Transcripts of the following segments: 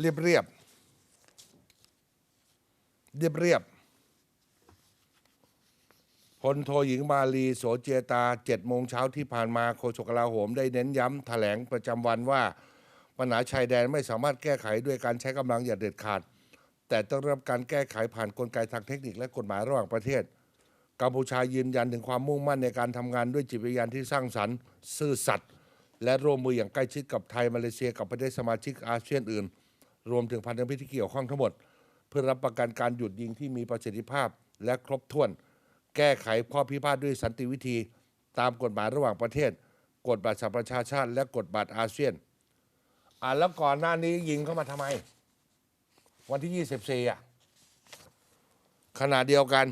เรียบเรียบเรียบเรียบพลโทหญิงมาลีโสเจตาเจ็ดโมงเช้าที่ผ่านมาโฆษกลาโหมได้เน้นย้ำแถลงประจำวันว่า ปัญหาชายแดนไม่สามารถแก้ไขด้วยการใช้กำลังอย่างเด็ดขาด แต่ต้องรับการแก้ไขผ่านกลไกทางเทคนิคและกฎหมายระหว่างประเทศ กัมพูชายืนยันถึงความมุ่งมั่นในการทำงานด้วยจิตวิญญาณที่สร้างสรรค์ซื่อสัตย์และร่วมมืออย่างใกล้ชิดกับไทยมาเลเซียกับประเทศสมาชิกอาเซียนอื่น รวมถึงพันธมิตรที่เกี่ยวข้องทั้งหมด เพื่อรับประกันการหยุดยิงที่มีประสิทธิภาพและครบถ้วน แก้ไขข้อพิพาทด้วยสันติวิธี ตามกฎหมายระหว่างประเทศ กฎบัตรสหประชาชาติ และกฎบัตรอาเซียนอ่าแล้วก่อนหน้านี้ยิงเข้ามาทำไม วันที่ 24 อะขณะเดียวกัน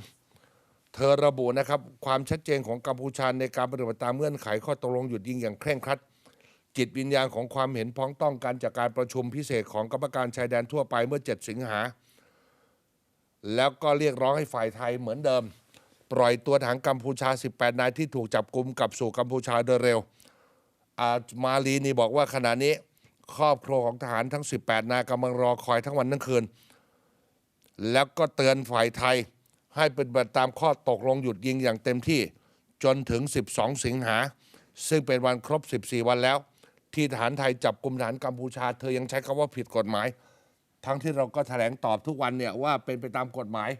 เธอระบุนะครับ ความชัดเจนของกัมพูชาในการปฏิบัติตามเงื่อนไขข้อตกลงหยุดยิงอย่างเคร่งครัด จิตวิญญาณของความเห็นพ้องต้องกันจากการประชุมพิเศษของกรรมการชายแดนทั่วไปเมื่อ 7 สิงหา แล้วก็เรียกร้องให้ฝ่ายไทยเหมือนเดิม ปล่อยตัวทหารกัมพูชา 18 นายที่ถูกจับกลุมกลับสู่กัมพูชาโดยเร็ว อามาลีนี่บอกว่าขณะนี้ครอบครัวของทหารทั้ง 18 นายกำลังรอคอยทั้งวันทั้งคืน แล้วก็เตือนฝ่ายไทยให้เป็นไปตามข้อตกลงหยุดยิงอย่างเต็มที่จนถึง 12 สิงหา ซึ่งเป็นวันครบ 14 วันแล้ว ที่ทหารไทยจับกลุ่มทหารกัมพูชา เธอยังใช้คำว่าผิดกฎหมาย ทั้งที่เราก็แถลงตอบทุกวันเนี่ยว่าเป็นไปตามกฎหมาย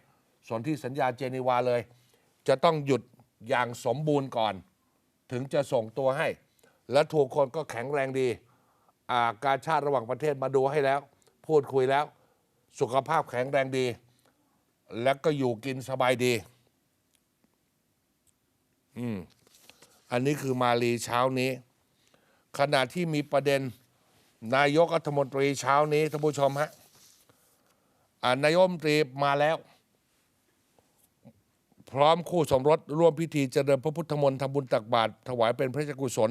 ส่วนที่สัญญาเจนีวาเลย จะต้องหยุดอย่างสมบูรณ์ก่อน ถึงจะส่งตัวให้ และถูกคนก็แข็งแรงดีอาการชาติระหว่างประเทศมาดูให้แล้ว พูดคุยแล้ว สุขภาพแข็งแรงดี แล้วก็อยู่กินสบายดี อืม อันนี้คือมาลีเช้านี้ ขณะที่มีประเด็นนายกรัฐมนตรีเช้านี้ท่านผู้ชมฮะนายกรัฐมนตรีมาแล้ว พร้อมคู่สมรสร่วมพิธีเจริญพระพุทธมนต์ทำบุญตักบาตรถวายเป็นพระราชกุศล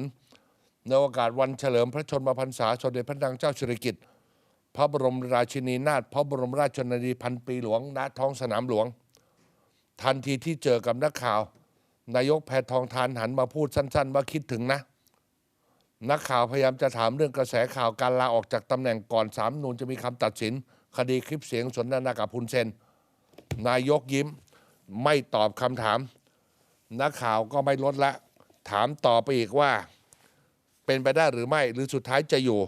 ในโอกาสวันเฉลิมพระชนมพรรษาสมเด็จพระนางเจ้าสิริกิติ์พระบรมราชินีนาถพระบรมราชชนนีพันปีหลวงณท้องสนามหลวง ทันทีที่เจอกับนักข่าว นายกแพทองทานหันมาพูดสั้น ๆ ว่าคิดถึงนะ นักข่าวพยายามจะถามเรื่องกระแสข่าวการลาออกจากตำแหน่งก่อนสามนูนจะมีคำตัดสิน คดีคลิปเสียงสนทนากับพุนเซน นายกยิ้มไม่ตอบคำถาม นักข่าวก็ไม่ลดละ ถามต่อไปอีกว่า เป็นไปได้หรือไม่ หรือสุดท้ายจะอยู่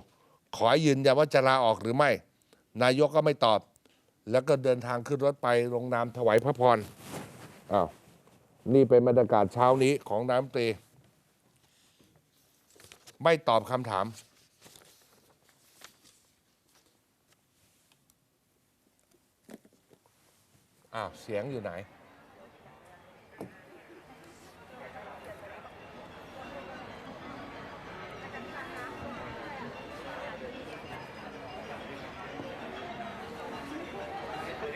ขอยืนยันว่าจะลาออกหรือไม่ นายกก็ไม่ตอบ แล้วก็เดินทางขึ้นรถไปลงนามถวายพระพรอ้าวนี่เป็นบรรยากาศเช้านี้ของน้ำตรี ไม่ตอบคำถาม อ้าว เสียงอยู่ไหน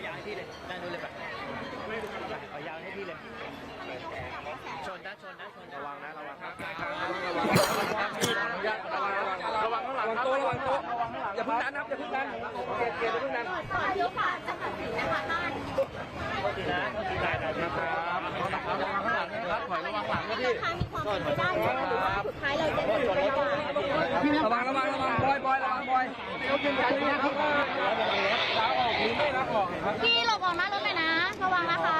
ยาวให้พี่เลยด้านนู้นเลยปะเอายาวให้พี่เลย ชนนะชนนะชนระวังนะระวังครับระวังระวังระวังระวังโต๊ะระวังโต๊ะ อย่าพึ่งนั้นครับอย่าพึ่งนั้นเกียร์เกียร์อย่าพึ่งนั้นต่อยุค่ะจะตัดสินนะคะท่านโทษทีนะโทษทีนะนะครับระวังข้างหลังนะครับถอยระวังหลังนะพี่คะมีความเป็นไปได้ไหมว่าสุดท้ายเราจะอยู่ในระหว่างระวังระวังระวังบอยบอยระวังบอยยกยืนยันเลยนะครับว่าลาออกหรือไม่ลาออกครับพี่หลบออกหน้ารถหน่อยนะ ระวังนะคะ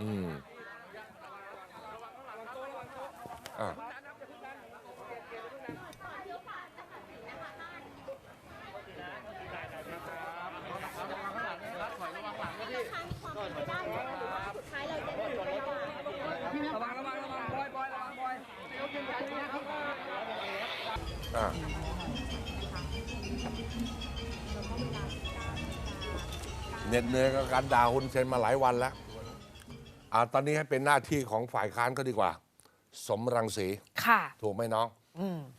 อืมอ่าะอะเหน็ดเหนื่อยกับการด่าฮุนเซนมาหลายวันแล้วอ่าตอนนี้ให้เป็นหน้าที่ของฝ่ายค้านก็ดีกว่า สมรังสีค่ะ ถูกไหมน้อง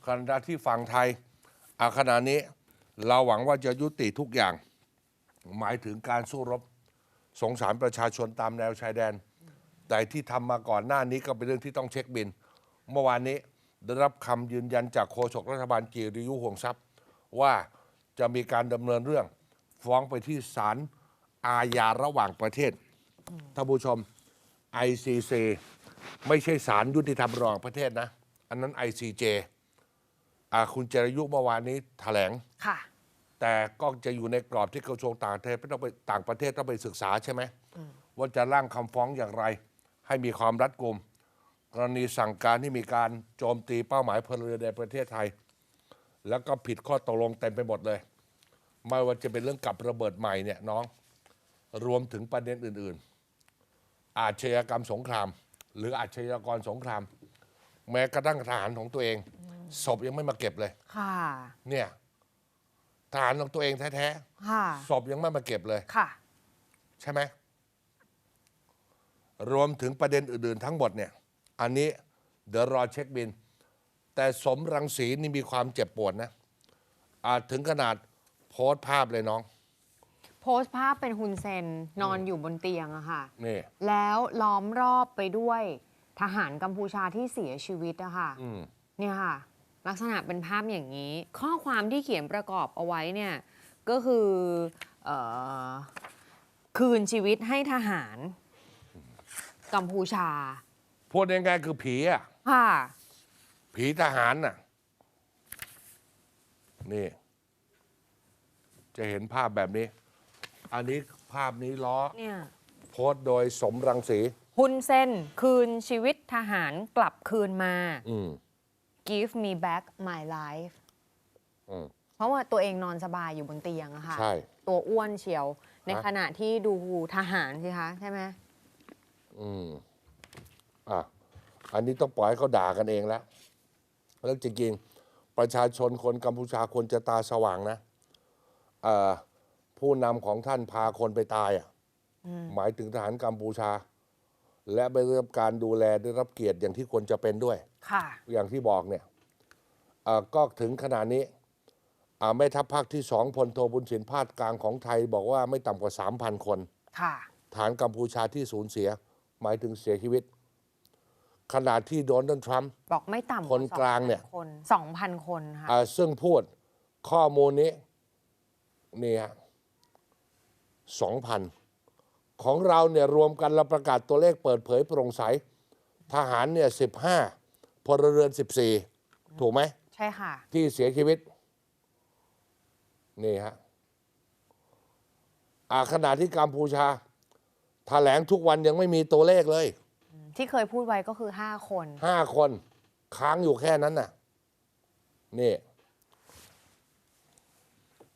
ขณะที่ฝั่งไทยอาขณะนี้ เราหวังว่าจะยุติทุกอย่าง หมายถึงการสู้รบ สงสารประชาชนตามแนวชายแดน แต่ที่ทำมาก่อนหน้านี้ก็เป็นเรื่องที่ต้องเช็คบิน เมื่อวานนี้ได้รับคำยืนยันจากโฆษกรัฐบาลกีริยุห่วงทรัพย์ ว่าจะมีการดำเนินเรื่อง ฟ้องไปที่ศาลอาญาระหว่างประเทศท่านผู้ชม ICC ไม่ใช่ศาลยุติธรรมระหว่างประเทศนะ อันนั้น ICJ อ่าคุณเจรยุเมื่อวานนี้แถลง ค่ะ แต่ก็จะอยู่ในกรอบที่กระทรวงต่างประเทศไม่ต้องไปต่างประเทศต้องไปศึกษาใช่ไหมว่าจะร่างคำฟ้องอย่างไร ให้มีความรัดกุม กรณีสั่งการที่มีการโจมตีเป้าหมายพลเรือนในประเทศไทย แล้วก็ผิดข้อตกลงเต็มไปหมดเลย ไม่ว่าจะเป็นเรื่องกับระเบิดใหม่เนี่ยน้อง รวมถึงประเด็นอื่น ๆ อาชญากรรมสงคราม หรืออาชญากรสงคราม แม้กระทั่งทหารของตัวเองศพยังไม่มาเก็บเลย ค่ะ เนี่ย ทหารของตัวเองแท้ค่ะๆศพยังไม่มาเก็บเลย ค่ะ ใช่ไหม รวมถึงประเด็นอื่น ๆ ทั้งหมดเนี่ย อันนี้เดี๋ยวรอเช็คบิน แต่สมรังสีนี่มีความเจ็บปวดนะ อาจถึงขนาดโพสต์ภาพเลยน้อง โพสต์ภาพเป็นฮุนเซนนอนอยู่บนเตียงอะค่ะ นี่ แล้วล้อมรอบไปด้วยทหารกัมพูชาที่เสียชีวิตอะค่ะอืม เนี่ยค่ะ ลักษณะเป็นภาพอย่างนี้ ข้อความที่เขียนประกอบเอาไว้เนี่ยก็คือเออคืนชีวิตให้ทหาร กัมพูชา พูดง่ายๆคือผีอะค่ะผีทหารน่ะ นี่ จะเห็นภาพแบบนี้ อันนี้ภาพนี้ล้อ เนี่ยโพสต์โดยสมรังสีฮุนเซนคืนชีวิตทหารกลับคืนมา อืม give me back my life อืม เพราะว่าตัวเองนอนสบายอยู่บนเตียงอะค่ะ ใช่ ตัวอ้วนเชียว ในฮะขณะที่ดูทหารสิคะใช่ไหม อืม อะ อันนี้ต้องปล่อยให้เขาด่ากันเองแล้ว แล้วจริงๆ ประชาชนคนกัมพูชาคนจะตาสว่างนะเอ่อผู้นำของท่านพาคนไปตายอะหมายถึงทหารกัมพูชา และไม่ได้รับการดูแลได้รับเกียรติอย่างที่ควรจะเป็นด้วย ค่ะ อย่างที่บอกเนี่ยเอ่อก็ถึงขนาดนี้อ่าแม่ทัพภาคที่สองพลโทบุญฉินภาคกลางของไทย บอกว่าไม่ต่ำกว่า 3,000 คน ค่ะ ฐานกัมพูชาที่สูญเสีย หมายถึงเสียชีวิต ขณะที่โดนัลด์ทรัมป์ บอกไม่ต่ำว่าคนกลางเนี่ย2,000คนสองพันคนค่ะ อ่าซึ่งพูดข้อมูลนี้ นี่ฮะสองพัน ของเราเนี่ยรวมกันเราประกาศตัวเลขเปิดเผยโปร่งใส ทหารเนี่ยสิบห้าพลเรือนสิบสี่ถูกไหม ใช่ค่ะ ที่เสียชีวิต นี่ฮะอ่าขณะที่กัมพูชาแถลงทุกวันยังไม่มีตัวเลขเลย ที่เคยพูดไว้ก็คือ5คนห้าคน ค้างอยู่แค่นั้นน่ะ นี่